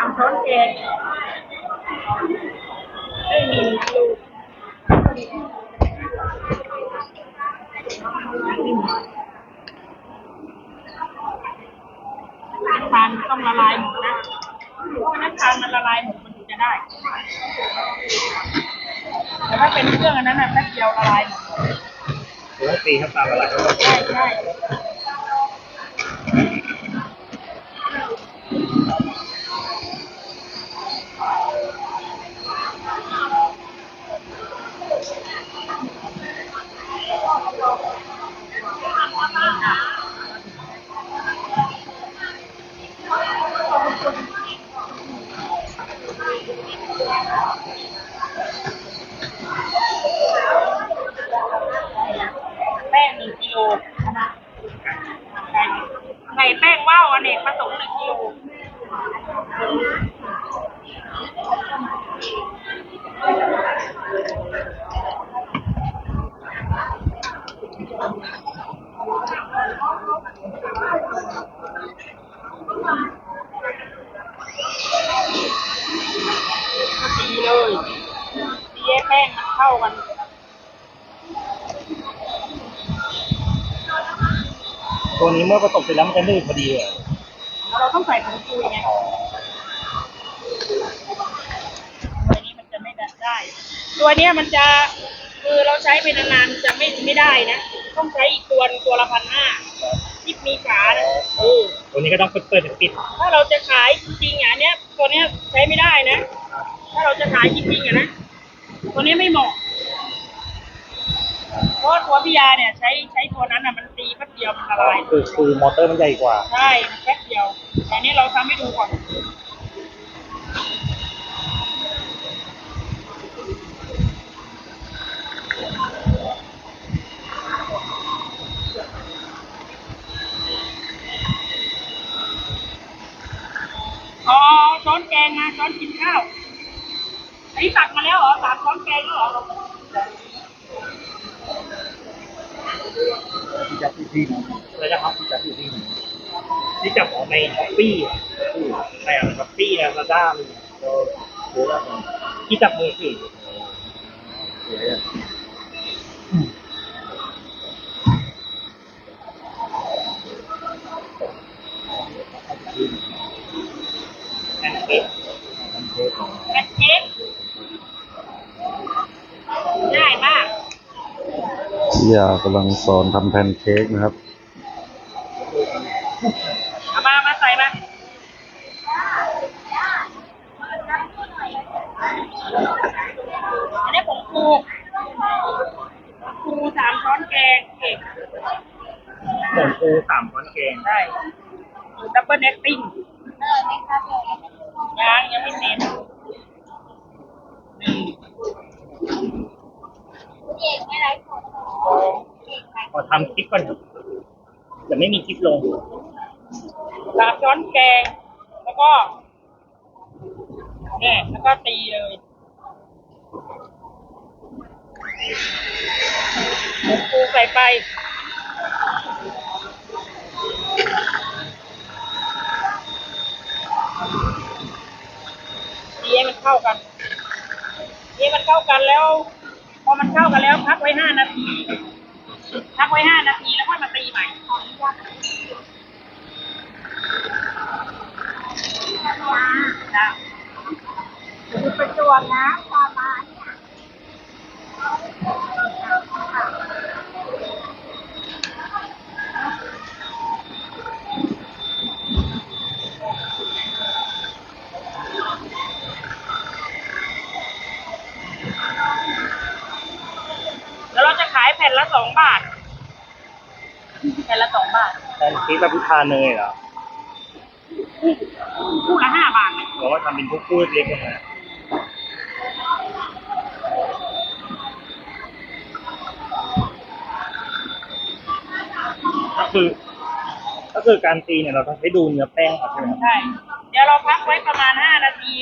ามช้อนแกงไม่มีลูน้ำตาลต้องละลายหมดนะเพราะน้ำตาลมันละลายหมดมันถึงจะได้ แต่ถ้าเป็นเครื่องอันนั้นน่ะแป๊บเดียวละลายหมดหรือว่าตีน้ำตาละไรก็ได้ใช่ใช่ เมื่อผสมเสร็จแล้วมันจะนืดพอดีเลยเราต้องใส่ผงชูไงตัวนี้มันจะไม่ได้ ตัวเนี้ยมันจะคือเราใช้ไปนานๆจะไม่ไม่ได้นะ ต้องใช้อีกตัวหนึ่งตัวละพันห้าที่มีขานะเออตัวนี้ก็ต้องเปิดเปิดปิด ถ้าเราจะขายจริงๆอะเนี้ยตัวเนี้ยใช้ไม่ได้นะ ถ้าเราจะขายจริงๆอะนะ ตัวเนี้ยไม่เหมาะ เพราะตัวพิยาเนี่ยใช้ใช้ตัวนั้นอะมันตีแป๊บเดียวมันละลายคือคือมอเตอร์มันใหญ่กว่า ใช่มันแป๊บเดียวแต่นี้เราทำให้ดูก่อนอ๋อช้อนแกงมาช้อนกินข้าวอันนี้ตักมาแล้วเหรอสามช้อนแกงแล้วเหรอ จับที่ที่แล้วจะครับที่จับที่ที่ที่จับของในช้อปปี้อะในอะไรช้อปปี้อะลาด้ามีก็เยอะแล้วที่จับมือสี่แอนเค้ก แพนเค้กง่ายมาก พี่ ยากำลังสอนทำแพนเค้กนะครับ เอามา มาใส่มาอันนี้ผงฟูผงฟูสามช้อนแกงเอกหมูปูสามช้อนแกงได้ดับเบิลเน็ตติ้งยังยังไม่เสร็จหนึ่ง ขอทำคลิปก่อนจะไม่มีคลิปลงสามช้อนแกง แล้วก็เนี่ยแล้วก็ตีเลยหมูปูใส่ไปตีให้มันเข้ากันตีให้มันเข้ากันแล้ว พอมันเข้ากันแล้วพักไว้ห้านาที พักไว้ห้านาทีแล้วค่อยมาตีใหม่จ้าประจวบนะปลามาเนี่ย แล้วเราจะขายแผ่นละ สองบาทแผ่นละสองบาทแทนคลิปแบบพิธาเนยเหรอคู่คู่ละห้าบาทเลยหรือว่าทำเป็นพวกพูดเล็กๆนะก็คือ ก็คือการตีเนี่ยเราต้องใช้ดูเนื้อแป้งเอาใช่ไหมครับใช่ เดี๋ยวเราพักไว้ประมาณห้านาที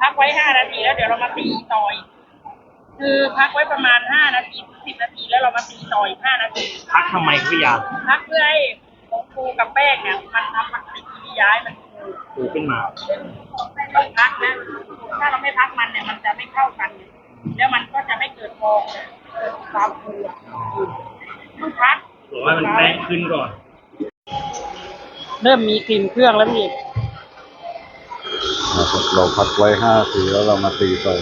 พักไว้ห้านาทีแล้วเดี๋ยวเรามาตีต่อย คือพักไว้ประมาณห้านาทีสิบนาที แล้วเรามาตีต่อยห้านาที พักทำไมพี่ยาพักเพื่อให้ผงฟูกับแป้งเนี่ยมันทำปฏิกิริยาให้มันฟูปูขึ้นมาต้องพักนะถ้าเราไม่พักมันเนี่ยมันจะไม่เข้ากันไงแล้วมันก็จะไม่เกิดฟองเกิดความฟูอะต้องพักหรือว่ามันแป้งขึ้นก่อน เริ่มมีกลิ่นเครื่องแล้วพี่นะครับเราพักไว้ห้าทีแล้วเรามาตีต่อ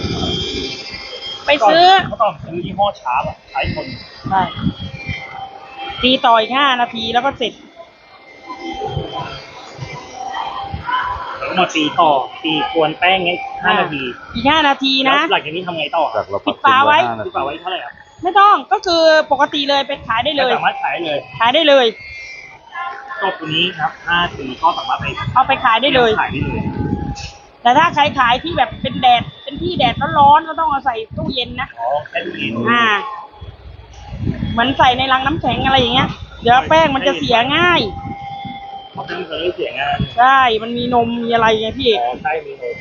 ไปซื้อเขาต้องซื้อยี่ห้อชาร์ปอะใช้คนใช่ตีต่ออีกห้านาทีแล้วก็เสร็จแล้วก็มาตีต่อตีกวนแป้งไงห้านาทีอีกห้านาทีนะแล้วหลังจากนี้ทำไงต่อคจารับกเราปิพัดกฝาไว้ห้านาคือทีฝากไว้เท่าไหร่ครับไม่ต้องก็คือปกติเลยไปขายได้เลย สามารถขายได้เลยขายได้เลย จบตัวนี้ครับห้าทีก็สามารถไปเอาไปขายได้เลย ขายได้เลย แต่ถ้าใครขายที่แบบเป็นแดด เป็นที่แดดร้อนๆก็ต้องเอาใส่ตู้เย็นนะอ๋อแค่นี้อ่าเหมือนใส่ในรังน้ำแข็งอะไรอย่างเงี้ย เดี๋ยวแป้งมันจะเสียง่าย มันเป็นเรื่องเสียงานใช่ มันมีนมมีอะไรไงพี่ อ๋อใช่มีเลย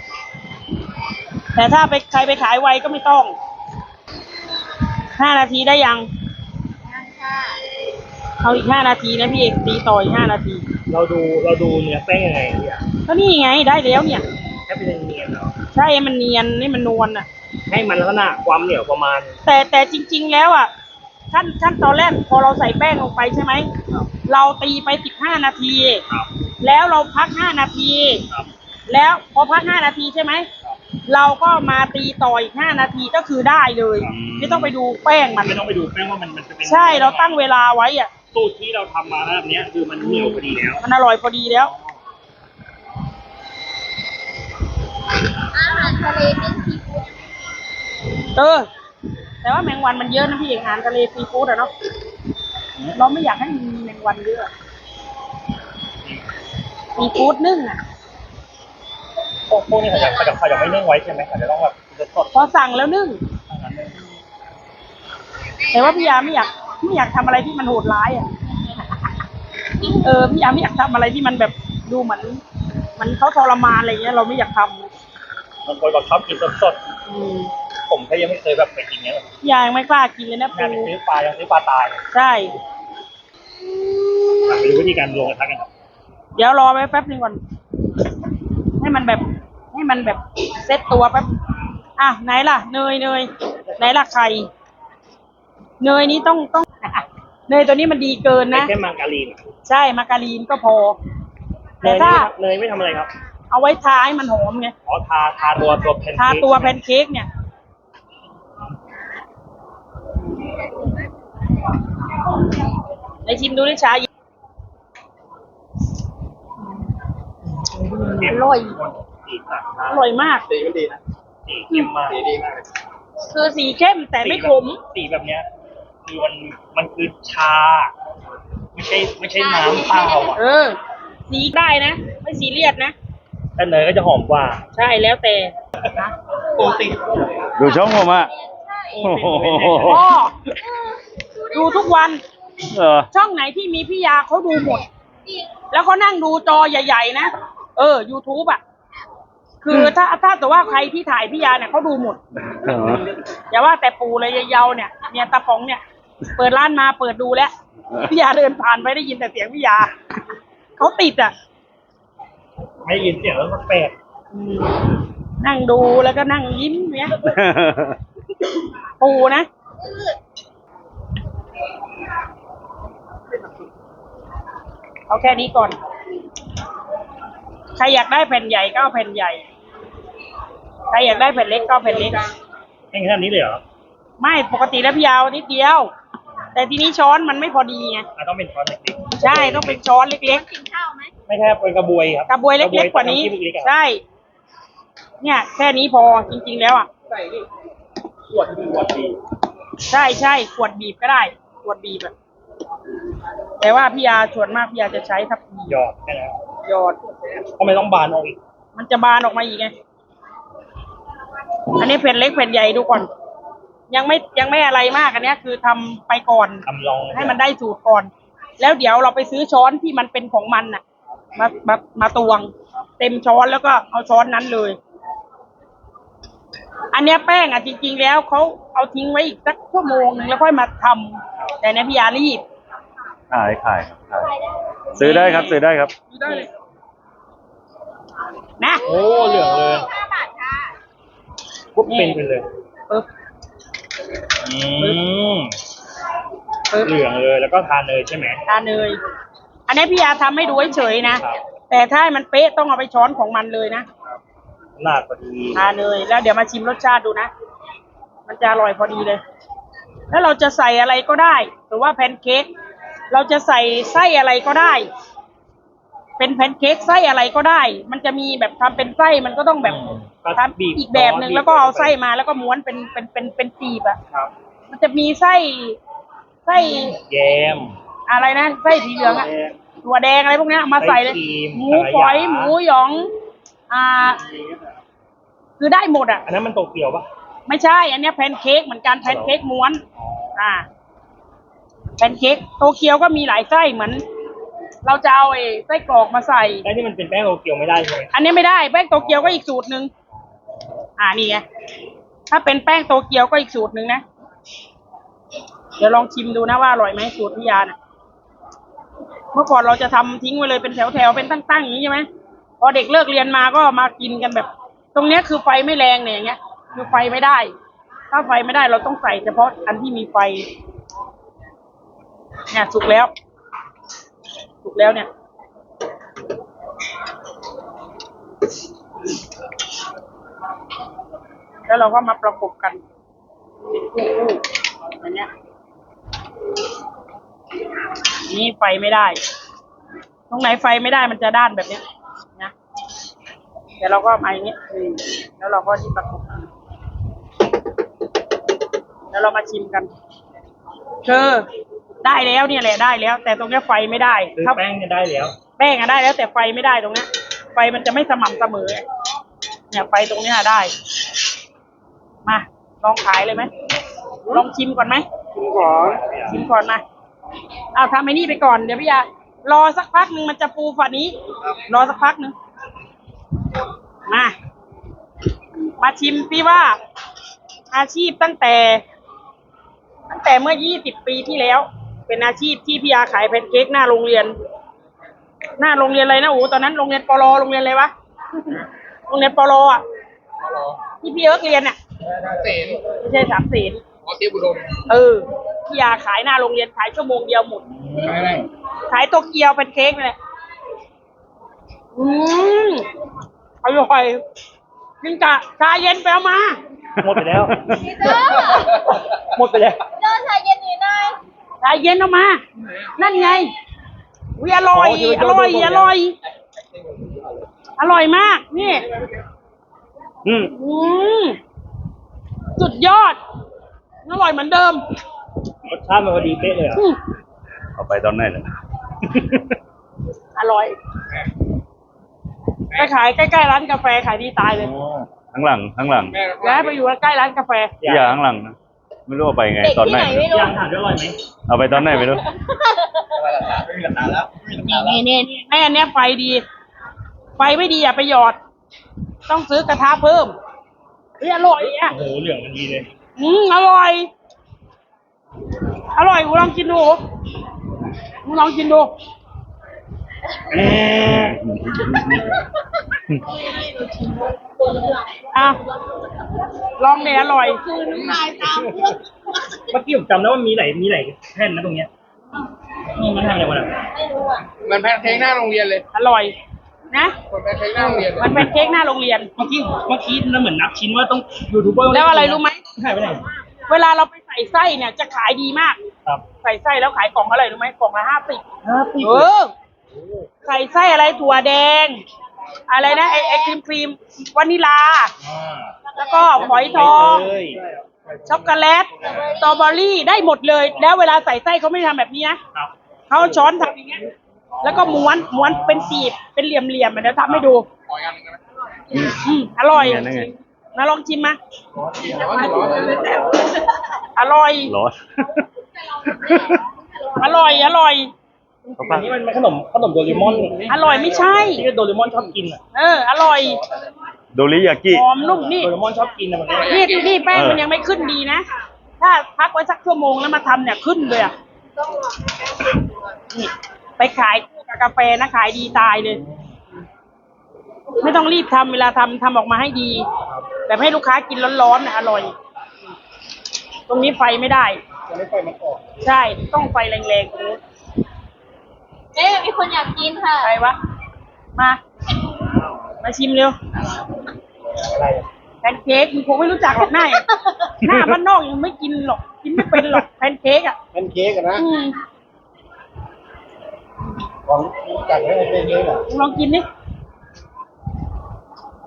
แต่ถ้าไปใครไปขายไวก็ไม่ต้อง ห้านาทีได้ยัง เอาอีกห้านาทีนะพี่เอกตีต่ออีกห้านาที เราดูเราดูเนื้อแป้งยังไงเนี่ยก็นี่ไงได้แล้วเนี่ย แค่เป็นเนียนๆเนาะใช่ให้มันเนียนให้มันนวลอะ ให้มันลักษณะความเหนียวประมาณ แต่แต่จริง ๆ แล้วอะขั้นขั้นตอนแรกพอเราใส่แป้งลงไปใช่ไหม ครับเราตีไปสิบห้านาที ครับ แล้วเราพักห้านาที ครับ แล้วพอพักห้านาทีใช่ไหมเราก็มาตีต่ออีกห้านาทีก็คือได้เลยอืมไม่ต้องไปดูแป้งมัน ไม่ต้องไปดูแป้งว่ามันมันจะเป็นใช่เราตั้งเวลาไว้อะ สูตรที่เราทำมาแบบเนี้ยคือมันเหนียวพอดีแล้วมันอร่อยพอดีแล้ว อาหารทะเลเป็นซีฟู้ดเออ แต่ว่าแมงวันมันเยอะนะพี่อาหารทะเลซีฟู้ดอะเนาะเราไม่อยากให้มันมีแมงวันเยอะซีฟู้ดนึ่งอะพวกพวกนี้เขาจะเขาจะเขาจะไม่นึ่งไว้ใช่ไหมเขาจะต้องแบบสดพอสั่งแล้วนึ่งๆทั้งนั้นเลยแต่ว่าพี่ยาไม่อยากไม่อยากทำอะไรที่มันโหดร้ายอะ เออพี่ยาไม่อยากทำอะไรที่มันแบบดูเหมือนเหมันเขาทรมานอะไรเงี้ยเราไม่อยากทำ บางคนก็ชอบกินสดอืมๆผมก็ยังไม่เคยแบบไปกินเนี้ยพี่ยายังไม่กล้ากินเลยนะงานปูไปซื้อปลายังซื้อปลาตายเลยใช่ไปดูวิธีการลงกระทะกันครับเดี๋ยวรอไว้แป๊บหนึงก่อน ให้มันแบบ ให้มันแบบเซ็ตตัวแป๊บ อะไหนล่ะ เนยเนยไหนล่ะไข่เนยนี้ต้องต้อง เนยตัวนี้มันดีเกินนะแค่มังการีนใช่มาการีนก็พอ เนแต่ยถ้า เนยไม่ทำอะไรครับ เอาไว้ทาให้มันหอมไงอ๋อทาทาตัวตัวแผ่นทาเค้กตัวแพนเค้กเนี่ยในชิมดูดิชาเข้มอร่อยสีสันอร่อยมากสีมันดีนะสีเข้มมากสีดีมากคือสีเข้มแต่ไม่ขมสีแบบเนี้ยคือมันมันคือชา ไม่ใช่ไม่ใช่น้ำเปล่าอะเออ สีได้นะ ไม่สีเลียดนะ แต่เนยก็จะหอมกว่า ใช่แล้วแต่นะปกติดูช่องผมอะโอ้โหพ่อดูทุกวันเออช่องไหนที่มีพี่ยาเขาดูหมด แล้วเขานั่งดูจอใหญ่ ๆ นะเออ YouTube อะ คือถ้าถ้าแต่ว่าใครที่ถ่ายพี่ยาเนี่ยเขาดูหมดอย่าว่าแต่ปู่เลยยายเยาเนี่ยเนี่ยตาป๋องเนี่ย เปิดร้านมาเปิดดูแล้วพี่ยาเดินผ่านไปได้ยินแต่เสียงพี่ยาเขาติดอะ ไม่ได้ยินเสียงแล้วก็แปลกอืมนั่งดูแล้วก็นั่งยิ้มเนี้ย ปู่นะ เอาแค่นี้ก่อน ใครอยากได้แผ่นใหญ่ก็เอาแผ่นใหญ่ ใครอยากได้แผ่นเล็กก็เอาแผ่นเล็ก แค่ขนาดนี้เลยเหรอไม่ปกติแล้วพี่ยาวนิดเดียว แต่ทีนี้ช้อนมันไม่พอดีไงอะต้องเป็นช้อนเล็กใช่ต้องเป็นช้อนเล็กกินข้าวไหมๆ ไม่ใช่เป็นกระบวยครับๆกระบวยเล็กๆกว่านี้ระบยเล็กๆอะใช่ เนี่ยแค่นี้พอจริง ๆ แล้วอะใส่ดิขวดดีขวดดีใช่ใช่ขวดบีบก็ได้ ขวดบีบอะแต่ว่าพี่ยาส่วนมากพี่ยาจะใช้ทับพีหยอดแค่นั้นหยอดทำไมต้องบานออกอีกมันจะบานออกมาอีกไงอันนี้แผ่นเล็กแผ่นใหญ่ดูก่อน ยังไม่ยังไม่อะไรมากอันเนี้ยคือทำไปก่อนทำลองให้มันได้สูตรก่อน แล้วเดี๋ยวเราไปซื้อช้อนที่มันเป็นของมันน่ะ มามามาตวง เต็มช้อนแล้วก็เอาช้อนนั้นเลย อันเนี้ยแป้งอะจริง ๆ แล้วเขาเอาทิ้งไว้อีกสักชั่วโมงนึงแล้วค่อยมาทำแต่เนยพี่ยารีบขายขายครับขายซื้อได้ครับ ซื้อได้ครับ ได้เลยนะ โอ้เหลืองเลยห้าบาทค่ะปุ๊บเป็นไปเลยปึ๊บอืมปึ๊บเหลืองเลยแล้วก็ทานเลยใช่ไหมทานเนยอั นนี้พี่ยาทำให้ดูเฉยๆนะ ครับแต่ถ้าให้มันเป๊ะต้องเอาไปช้อนของมันเลยนะหนาดพอดีทานเนยแล้วเดี๋ยวมาชิมรสชาติดูนะ มันจะอร่อยพอดีเลย แล้วเราจะใส่อะไรก็ได้ หรือว่าแพนเค้กเราจะใส่ไส้อะไรก็ได้ เป็นแพนเค้กไส้อะไรก็ได้ มันจะมีแบบทำเป็นไส้มันก็ต้องแบบอืมก็ทำอีกแบบหนึ่งบีแล้วก็เอาไส้มาแล้วก็ม้วนเป็นเป็นเป็นเป็นปีบอะครับมันจะมีไส้ไส้แยมอะไรนะไส้สีเหลืองอะ ถั่วแดงอะไรพวกเนี้ยเอามาใส่เลย ไส้ครีมหมูฝอยอะไรอย่างหมูหยอง อ่า คือได้หมดอะ อันนั้นมันโตเกียวปะ ไม่ใช่ อันเนี้ยแพนเค้กเหมือนกันแพนเค้กม้วน อ่า แพนเค้กโตเกียวก็มีหลายไส้เหมือน เราจะเอาไอ้ไส้กรอกมาใส่ ได้ที่มันเป็นแป้งโตเกียวไม่ได้ใช่ไหมอันนี้ไม่ได้แป้งโตเกียวก็อีกสูตรหนึ่งอ่านี่ไงถ้าเป็นแป้งโตเกียวก็อีกสูตรหนึ่งนะ เดี๋ยวลองชิมดูนะว่าอร่อยไหมสูตรพิยาน่ะ เมื่อก่อนเราจะทำทิ้งไว้เลยเป็นแถวๆเป็นตั้งๆอย่างนี้ใช่ไหมพอเด็กเลิกเรียนมาก็มากินกันแบบ ตรงเนี้ยคือไฟไม่แรงเนี่ยอย่างเงี้ยคือไฟไม่ได้ ถ้าไฟไม่ได้เราต้องใส่เฉพาะอันที่มีไฟเนี่ยสุกแล้ว สุกแล้วเนี่ยแล้วเราก็มาประกบกันเป็นคู่ๆอย่างเนี้ย นี่ไฟไม่ได้ ตรงไหนไฟไม่ได้มันจะด้านแบบเนี้ยนะเดี๋ยวเราก็มาอย่างเงี้ยอืมแล้วเราก็ที่ประกบกันแล้วเรามาชิมกันเธอได้แล้วเนี่ยแหละได้แล้ว แต่ตรงเนี้ยไฟไม่ได้ซื้อถ้าแป้งจะได้แล้ว แป้งอะได้แล้ว แต่ไฟไม่ได้ตรงเนี้ย ไฟมันจะไม่สม่ำเสมอ เนี่ยไฟตรงเนี้ยได้ มาลองขายเลยไหมลองชิมก่อนไหมชิมก่อนชิมก่อนมา เอาทำไอ้นี่ไปก่อนเดี๋ยวพี่ยารอสักพักหนึ่งมันจะฟูฝ่านี้ รอสักพักหนึ่งมามาชิมพี่ว่า อาชีพตั้งแต่ ตั้งแต่เมื่อ 20 ปีที่แล้ว เป็นอาชีพที่พี่ยาขายแพนเค้กหน้าโรงเรียน หน้าโรงเรียนอะไรนะโอ้ตอนนั้นโรงเรียนปลโรงเรียนอะไรวะโรงเรียนปลอะที่พี่เอิร์กเรียนอะเสนไม่ใช่สามศีลออเตียบุดมเออ พี่ยาขายหน้าโรงเรียนขายชั่วโมงเดียวหมด ขายอะไรขายโตเกียวเป็นเค้กนี่แหละอืมอร่อยกินกะชาเย็นไปเอามา หมดไปแล้ว พี่เจ้าหมดไปแล้ว เจ้าชายเย็นหนีหน่อยชาเย็นเอามา นั่นไงวิอร่อยอร่อย อร่อย อร่อยมาก นี่ อืม อืมสุดยอด อร่อยเหมือนเดิม รสชาติมันพอดีเป๊ะเลยอะอืมเอาไปตอนไหนเลยอร่อยไปขายใกล้ๆร้านกาแฟขายดีตายเลยข้างหลังข้างหลังแม่ย้ายไปอยู่ใกล้ร้านกาแฟพี่ยาข้างหลังนะไม่รู้เอาไปไงเด็กตอนที่ไหนไหนไม่รู้ย่างถามด้วยอร่อยไหมเอาไปตอนไหนไม่รู้ไม่มีหลักฐานแล้วไม่มีหลักฐานแล้วนี่นี่นี่แม่อันเนี้ยไฟดี ไฟไม่ดีอย่าไปหยอด ต้องซื้อกระทะเพิ่มเฮ้ยอร่อยอะโอ้โหเหลืองมันดีเลยอืมอร่อย อร่อยกูลองกินดูกูลองกินดูอะลองเนี่ยอร่อย คือน้ำลายตามเพื่อนเมื่อกี้ผมจำได้ว่ามีไหลมีไหลแท่นนะตรงเนี้ยนี่มันทำอะไรวะน่ะไม่รู้อะเหมือนแพนเค้กหน้าโรงเรียนเลยอร่อย นะเหมือนแพนเค้กหน้าโรงเรียนเลยมันเป็นเค้กหน้าโรงเรียน เมื่อกี้เมื่อกี้เราเหมือนนับชิ้นว่าต้องยูทูบเบอร์แล้วอะไรรู้ไหมหายไปไหนเวลาเราไป ใส่ไส้เนี่ยจะขายดีมาก ครับใส่ไส้แล้วขายกล่องอะไรรู้ไหมกล่องละห้าสิบห้าสิบเออใส่ไส้อะไรถั่วแดง อะไรนะไอไอครีมครีมวานิลาอ่าแล้วก็ฝอยทอง เลยช็อกโกแลตสตรอเบอรี่ได้หมดเลย แล้วเวลาใส่ไส้เขาไม่ทำแบบนี้นะครับเขาเอาช้อนทำอย่างเงี้ย แล้วก็ม้วนม้วนเป็นสีบเป็นเหลี่ยมเหลี่ยมๆเดี๋ยวทำให้ดูขออีกอันหนึงได้ไหมอืมอร่อย นั่นไง นะลองชิมมาร้อนร้อนอร่อย ร้อนอร่อย อร่อย อันนี้มันมันขนมขนมโดเรมอนอร่อยไม่ใช่ที่โดเรมอนชอบกินอะเออ อร่อย โดริยากิหอมนุ่มนี่ โดเรมอนชอบกินอะมันนี่นี่แป้งมันยังไม่ขึ้นดีนะ ถ้าพักไว้สักชั่วโมงแล้วมาทำเนี่ยขึ้นเลยอะนี่ไปขายคู่กับกาแฟนะขายดีตายเลย ไม่ต้องรีบทำเวลาทำทำออกมาให้ดี แบบให้ลูกค้ากินร้อนๆนะอร่อย ตรงนี้ไฟไม่ได้ จะไม่ไฟมันออกใช่ ต้องไฟแรงๆตรงนี้เอ๊ะมีคนอยากกินค่ะ ใครวะ มา มาชิมเร็วอะไรอะแพนเค้กมึงคงไม่รู้จักหรอกหน้าอย่างหน้าบ้านนอกยังไม่กินหรอก กินไม่เป็นหรอกแพนเค้กอะเป็นเค้กอะนะอืมของจากให้เป็นเค้กเหรอมึงลองกินดิ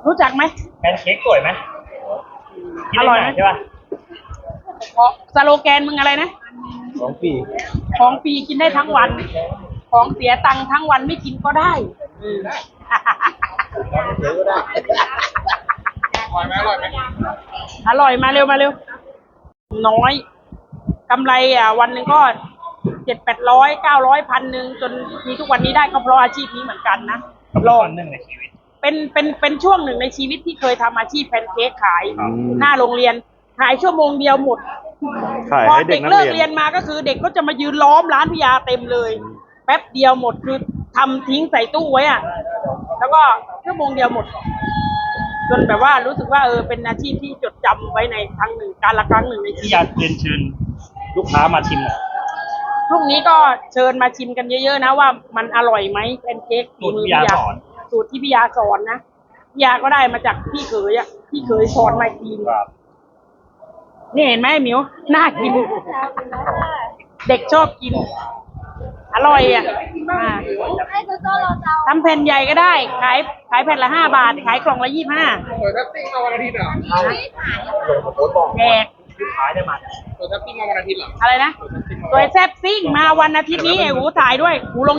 รู้จักไหมแพนเค้กสวยไหมอร่อยไหมใช่ป่ะขอสโลแกนมึงอะไรนะ ของปีของฟรีกินได้ทั้งวัน ของเสียตังค์ทั้งวันไม่กินก็ได้อืมเค้กก็ได้ อร่อยไหมอร่อยไหมอร่อยมาเร็วมาเร็ว น้อยกำไรอะวันหนึ่งก็เจ็ดแปดร้อยเก้าร้อยพันหนึ่งจนมีทุกวันนี้ได้ก็เพราะอาชีพนี้เหมือนกันนะรอดหนึ่งในชีวิต เป็นเป็นเป็นช่วงหนึ่งในชีวิตที่เคยทำอาชีพแพนเค้กขาย อืม หน้าโรงเรียนขายชั่วโมงเดียวหมด ขายพอให้เด็เด็กกนักเลิกเรีเรียยนนมาก็คือ เด็กก็จะมายืนล้อมร้านพิยาเต็มเลย แป๊บเดียวหมดคือทำทิ้งใส่ตู้ไว้อะแล้วก็ชั่วโมงเดียวหมด จนแบบว่ารู้สึกว่าเออเป็นอาชีพที่จดจำไว้ในครั้งหนึ่งการละครั้งหนึ่งในชีที่วิตอยากเรียนเชิญลูกค้ามาชิมหน่อยพรุ่งนี้ก็เชิญมาชิมกันเยอะๆนะว่ามันอร่อยไหมแพนเค้กสูตรพี่ยาสอน สูตรที่พี่ยาสอนนะพี่ยาก็ได้มาจากพี่เขยอะพี่เขยสอนมาอีกทีครับนี่เห็นไหมหมิวน่ากินเด็กชอบกิน อร่อยอะอ่าให้โจโจ้เราจะเอาทำแผ่นใหญ่ก็ได้ ขายขายแผ่นละห้าบาท ขายกล่องละยี่ห้าเปิดทับติ้งมาวันอาทิตย์เหรอแจกลูกค้าได้มาเปิดทับติ้งมาวันอาทิตย์เหรออะไรนะตัวแซบซิ่งมาวันอาทิตย์นี้ไอ้หูถ่ายด้วยหูลง